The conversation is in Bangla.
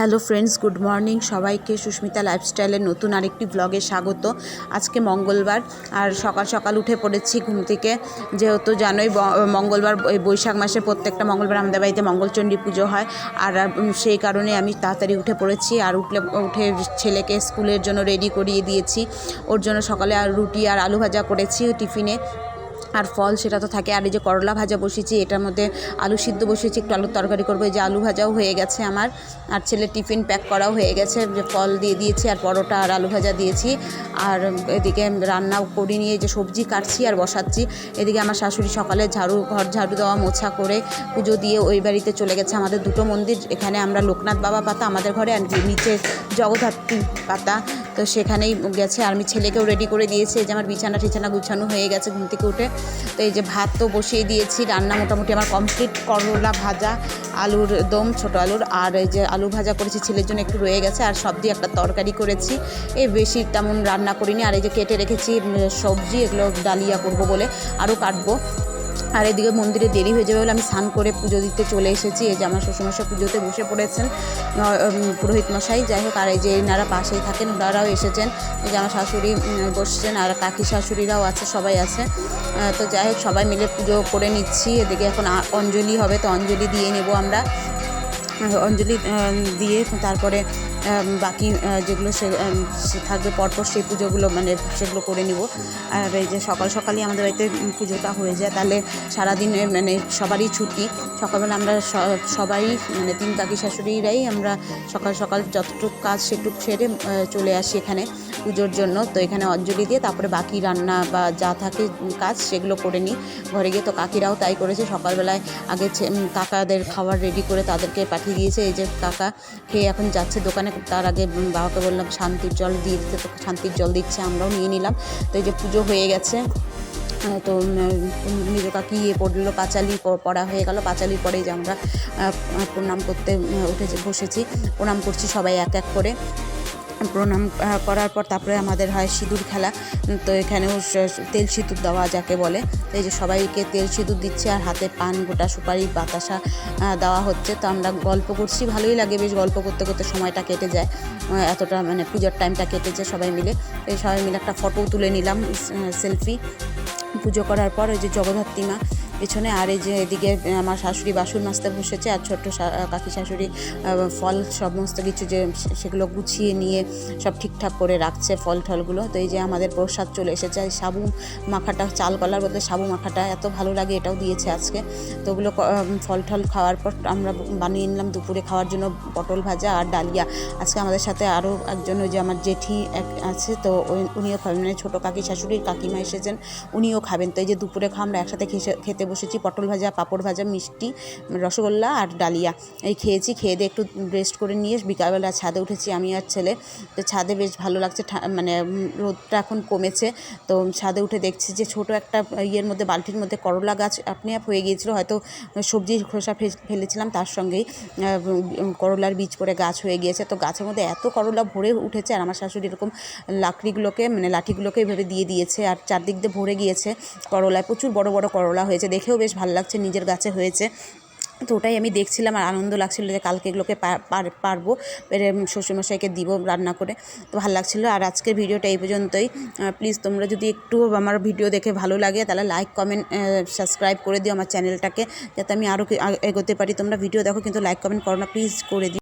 Hello friends, good morning. সবাইকে সুস্মিতা লাইফস্টাইলের নতুন আরেকটি ব্লগে স্বাগত। আজকে মঙ্গলবার, আর সকাল সকাল উঠে পড়েছি ঘুম থেকে। যেহেতু জানোই মঙ্গলবার বৈশাখ মাসে প্রত্যেকটা মঙ্গলবার আমাদের বাড়িতে মঙ্গলচণ্ডী পুজো হয়। আর সেই কারণে আমি তাড়াতাড়ি উঠে পড়েছি, আর উঠলে, উঠে ছেলেকে স্কুলের জন্য রেডি করিয়ে দিয়েছি। ওর জন্য সকালে আর রুটি আর আলু ভাজা করেছি টিফিনে। আর ফল সেটা তো থাকে। আর এই যে করলা ভাজা বসিয়েছি এটার মধ্যে আলু সিদ্ধ বসিয়েছি একটু আলুর তরকারি করব। এই যে আলু ভাজাও হয়ে গেছে আমার। আর ছেলে টিফিন প্যাক করাও হয়ে গেছে, যে ফল দিয়ে দিয়েছি আর পরোটা আর আলু ভাজা দিয়েছি। আর এদিকে রান্নাও করি নিয়ে যে সবজি কাটছি আর বসাচ্ছি। এদিকে আমার শাশুড়ি সকালে ঝাড়ু, ঘর ঝাড়ু দেওয়া, মোছা করে পুজো দিয়ে ওই বাড়িতে চলে গেছে। আমাদের দুটো মন্দির, এখানে আমরা লোকনাথ বাবা পাতা, আমাদের ঘরে, আর নিচে জগদ্ধাত্রী পাতা। তো সেখানেই গেছে। আর আমি ছেলেকেও রেডি করে দিয়েছি। যে আমার বিছানা টিছানা গুছানো হয়ে গেছে ঘুম থেকে উঠে। তো এই যে ভাত তো বসিয়ে দিয়েছি। রান্না মোটামুটি আমার কমপ্লিট করলা ভাজা, আলুর দম, ছোটো আলুর। আর এই যে আলু ভাজা করেছি, ছেলের জন্য একটু রয়ে গেছে। আর সবজি একটা তরকারি করেছি। এই বেশি তেমন রান্না করিনি। আর এই যে কেটে রেখেছি সবজি, এগুলো ডালিয়া করব বলে আরও কাটবো। আর এদিকে মন্দিরে দেরি হয়ে যাবে বলে আমি স্নান করে পুজো দিতে চলে এসেছি। এই যে আমার শ্বশুরমশাই পুজোতে বসে পড়েছেন পুরোহিত মশাই যাই হোক, আর এই যে এনারা পাশেই থাকেন, ওনারাও এসেছেন। এই যে আমার শাশুড়ি বসছেন, আর কাকি শাশুড়িরাও আছে, সবাই আছে। তো যাই হোক, সবাই মিলে পুজো করে নিচ্ছি। এদিকে এখন অঞ্জলি হবে, তো অঞ্জলি দিয়ে নেব আমরা। অঞ্জলি দিয়ে তারপরে বাকি যেগুলো সে থাকবে, পরপর সেই পুজোগুলো মানে সেগুলো করে নিব। আর এই যে সকাল সকালই আমাদের বাড়িতে পুজোটা হয়ে যায়, তাহলে সারাদিন মানে সবারই ছুটি। সকালবেলা আমরা সবাই মানে তিন কাকি শাশুড়িরাই আমরা সকাল সকাল যতটুকু কাজ সেটুক সেরে চলে আসি এখানে পুজোর জন্য। তো এখানে অঞ্জলি দিয়ে তারপরে বাকি রান্না বা যা থাকে কাজ সেগুলো করে নিই। ঘরে গিয়ে তো কাকিরাও তাই করেছে, সকালবেলায় আগে কাকাদের খাবার রেডি করে তাদেরকে পাঠিয়ে দিয়েছে। এই যে কাকা খেয়ে এখন যাচ্ছে দোকানে তার আগে বাবাকে বললাম, শান্তির জল দিয়ে দিতে তো শান্তির জল দিচ্ছে, আমরাও নিয়ে নিলাম। তো এই যে পুজো হয়ে গেছে তো মেজ কাকি ইয়ে পড়ল, পাঁচালি পড়া হয়ে গেল। পাঁচালির পরেই যে আমরা প্রণাম করতে উঠেছি উঠে বসেছি, প্রণাম করছি সবাই এক এক করে। প্রণাম করার পর তারপরে আমাদের হয় সিঁদুর খেলা। তো এখানেও তেল সিঁদুর দেওয়া যাকে বলে। এই যে সবাইকে তেল সিঁদুর দিচ্ছে আর হাতে পান, গোটা সুপারি, বাতাসা দেওয়া হচ্ছে। তো আমরা গল্প করছি, ভালোই লাগে বেশ গল্প করতে করতে সময়টা কেটে যায়। এতটা মানে পুজোর টাইমটা কেটেছে সবাই মিলে। এই সবাই মিলে একটা ফটো তুলে নিলাম সেলফি। পুজো করার পর ওই যে জগদ্ধাত্রী মা পেছনে আর এই যে এদিকে আমার শাশুড়ি বাসন মাজতে বসেছে আর ছোট্ট কাকি শাশুড়ি ফল সমস্ত কিছু যে সেগুলো গুছিয়ে নিয়ে সব ঠিকঠাক করে রাখছে ফল টলগুলো তো এই যে আমাদের প্রসাদ চলে এসেছে। সাবু মাখাটা, চাল কলার বদলে সাবু মাখাটা এত ভালো লাগে এটাও দিয়েছে আজকে। তো ওগুলো ফল টল খাওয়ার পর আমরা বানিয়ে নিলাম দুপুরে খাওয়ার জন্য পটল ভাজা আর ডালিয়া। আজকে আমাদের সাথে আরও একজন ওই যে আমার জেঠি এক আছে, তো উনিও খাবেন। মানে ছোটো কাকি শাশুড়ির কাকিমা এসেছেন, উনিও খাবেন। তো এই যে দুপুরে খাওয়া আমরা একসাথে খেতে বসেছি, পটল ভাজা, পাঁপড় ভাজা, মিষ্টি, রসগোল্লা আর ডালিয়া। এই খেয়েছি, খেয়ে দিয়ে একটু রেস্ট করে নিয়ে বিকালবেলা ছাদে উঠেছি আমি আর ছেলে। তো ছাদে বেশ ভালো লাগছে মানে রোদটা এখন কমেছে। তো ছাদে উঠে দেখছি যে ছোট একটা ইয়ের মধ্যে, বালতির মধ্যে করলা গাছ আপনি আপ হয়ে গিয়েছিল। হয়তো সবজির খোসা ফেলেছিলাম তার সঙ্গেই। করলার বীজ পড়ে গাছ হয়ে গিয়েছে। তো গাছের মধ্যে এত করলা ভরে উঠেছে আর আমার শাশুড়ি এরকম লাকড়িগুলোকে মানে লাঠিগুলোকে এভাবে দিয়ে দিয়েছে। আর চারদিক দিয়ে ভরে গিয়েছে করলায়। প্রচুর বড় বড় করলা হয়েছে। দেখেও বেশ ভালো লাগছে, নিজের গাছে হয়েছে। তো ওটাই আমি দেখছিলাম আর আনন্দ লাগছিল যে কালকে এগুলোকে পারব। পেরে শ্বশুরমশাইকে দিব রান্না করে। তো ভালো লাগছিল। আর আজকের ভিডিওটা এই পর্যন্তই। প্লিজ তোমরা যদি একটু আমার ভিডিও দেখে ভালো লাগে, তাহলে লাইক কমেন্ট সাবস্ক্রাইব করে দিও আমার চ্যানেলটাকে যাতে আমি আরও এগোতে পারি। তোমরা ভিডিও দেখো, কিন্তু লাইক কমেন্ট করো না। প্লিজ করে দিও।